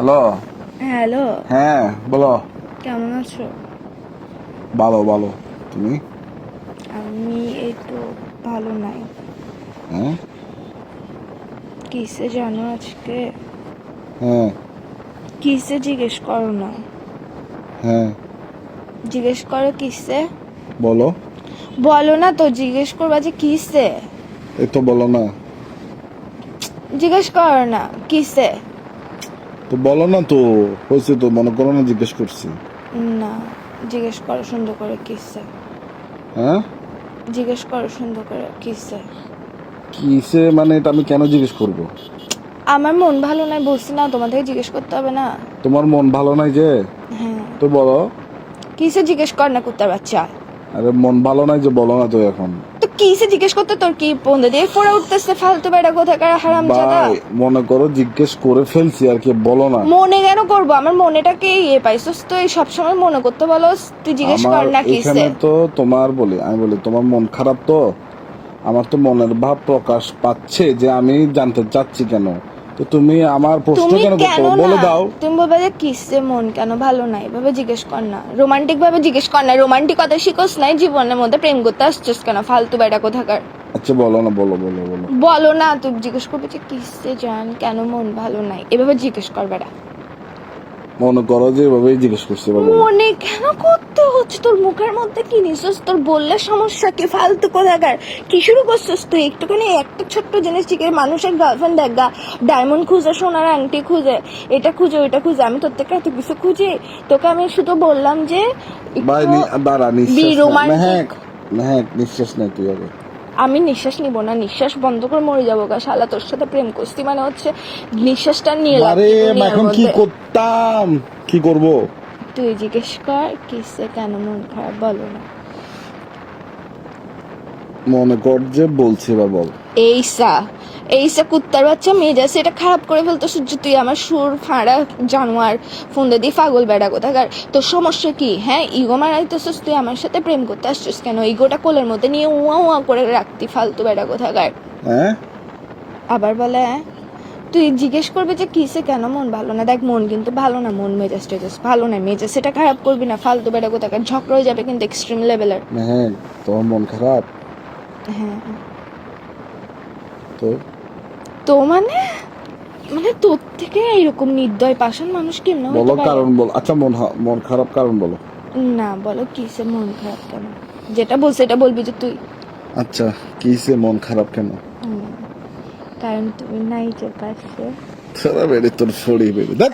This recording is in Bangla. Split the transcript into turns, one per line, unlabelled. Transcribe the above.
হ্যালো?
হ্যালো।
হ্যাঁ বলো।
কেমন আছো?
ভালো ভালো। তুমি?
আমি এই তো ভালো নাই।
হ্যাঁ?
কিসে জানো আজকে?
হ্যাঁ।
কিসে জিজ্ঞেস করো না।
হ্যাঁ।
জিজ্ঞেস করো কিসে?
বলো।
বলো না তো জিজ্ঞেস করবা যে কিসে?
এই তো বলো না।
জিজ্ঞেস করো না কিসে?
তো বলো না তো হয়েছে তো মনে করো না জিজ্ঞেস করছি।
না জিজ্ঞেস করো সুন্দর করে কিসে
হ্যাঁ?
জিজ্ঞেস করো সুন্দর করে কিসে
কিসে মানে এটা আমি কেন জিজ্ঞেস করব?
আমার মন ভালো নাই বলছি না তোমাদের জিজ্ঞেস করতে হবে না।
তোমার মন ভালো নাই যে?
হ্যাঁ।
তো বলো।
কিসে জিজ্ঞেস কর না কুত্তার বাচ্চা।
আরে মন ভালো নাই যে বলো না তো এখন।
কিসে জিজ্ঞেস করতে তোর কি পন্দে দিয়ে ফোড়া উঠতেছে ফালতু বেড়া কোথাকার হারাম জাদা
ভাই মনে করো জিজ্ঞেস করে ফেলছি আর কি বলো না।
মনে কেন করব? আমার মনেটাকে ইয়ে পাইছস তো এই সবসময় মনে করতে বলো তুই জিজ্ঞেস কর
না
না
এখানে তো তোমার বলি আমি বলি তোমার মন খারাপ তো? আমার তো মনের ভাব প্রকাশ পাচ্ছে যে আমি জানতে চাচ্ছি কেন? তো তুমি আমার প্রশ্ন কেন
করছ
করতে বলে দাও।
তুমি বলবে যে কিসে মন? কেন ভালো নাই? এভাবে জিজ্ঞেস কর না। রোমান্টিক ভাবে জিজ্ঞেস কর না। রোমান্টিক রোমান্টিকতা শিখোস নাই জীবনের মধ্যে। প্রেম করতে আসছিস কেন? ফালতু বেড়া কোথাকার?
আচ্ছা বলো না বলো বলো বলো।
বলো না তুমি জিজ্ঞেস করবে যে কিসে জান? কেন মন ভালো নাই? এভাবে জিজ্ঞেস কর বেড়া
মনে করো যে এভাবেই জিজ্ঞেস করছি
মনে কেন করতে হচ্ছে? তোর মুখের মধ্যে কি নিছিস তোর বললে সমস্যা কি? ফালতু কোথাকার। কি শুরু করছিস তুই? একটুখানি একটা ছোট্ট জিনিস ঠিক মানুষের গার্লফ্রেন্ড দেখা ডায়মন্ড খুঁজে সোনার আংটি খুঁজে এটা খুঁজে ওইটা খুঁজে। আমি তোর থেকে এত কিছু খুঁজি? তোকে আমি শুধু বললাম যে
ভাই দাঁড়া নিঃশ্বাস। মেহেক মেহেক নিঃশ্বাস নেই তুই আগে।
আমি নিঃশ্বাস নিব না নিঃশ্বাস বন্ধ করে মরে যাব গা। শালা তোর সাথে প্রেম করছি মানে হচ্ছে নিঃশ্বাসটা নিয়ে
আরে
কি
এখন কি করতাম? কি করব?
তুই জিজ্ঞেস কর কিসে কেন মন খারাপ? বলো না।
মনে কর যে বলছি বা বল।
এইসা এইসা কুত্তার বাচ্চা মেজাজ এটা খারাপ করে ফেলতো সূর্য তুই আমার সুর ফাঁড়া জানোয়ার ফোন দিয়ে পাগল বেড়া কোথাকার। তোর সমস্যা কি? হ্যাঁ ইগো মারাইতেছিস তুই আমার সাথে প্রেম করতে আসছিস কেন? ইগোটা কোলের মধ্যে নিয়ে উয়া উয়া করে রাখতি ফালতু বেড়া কোথাকার।
হ্যাঁ?
আবার বলে হ্যাঁ? তুই জিজ্ঞেস করবি যে কিসে কেন মন ভালো না? দেখ মন কিন্তু ভালো না মন মেজাজ টেজাজ ভালো না মেজাজ সেটা খারাপ করবি না ফালতু বেড়া কোথাকার ঝগড়া হয়ে যাবে কিন্তু এক্সট্রিম লেভেলের
মেহেক তোমার মন খারাপ?
হ্যাঁ।
তো
তো মানে? মানে তোর থেকে এইরকম নির্দয় পাষাণ মানুষ কেমন
বলো কারণ বল আচ্ছা মন মন খারাপ কারণ বলো।
না বলো কিসে মন খারাপ কেন? যেটা বলছে সেটা বলবি যে তুই।
আচ্ছা কিসে মন খারাপ কেন?
কারণ তুমি নাই যে পাশে।
তোরা বেড়ে তোর শরীর বেড়ে দেখ।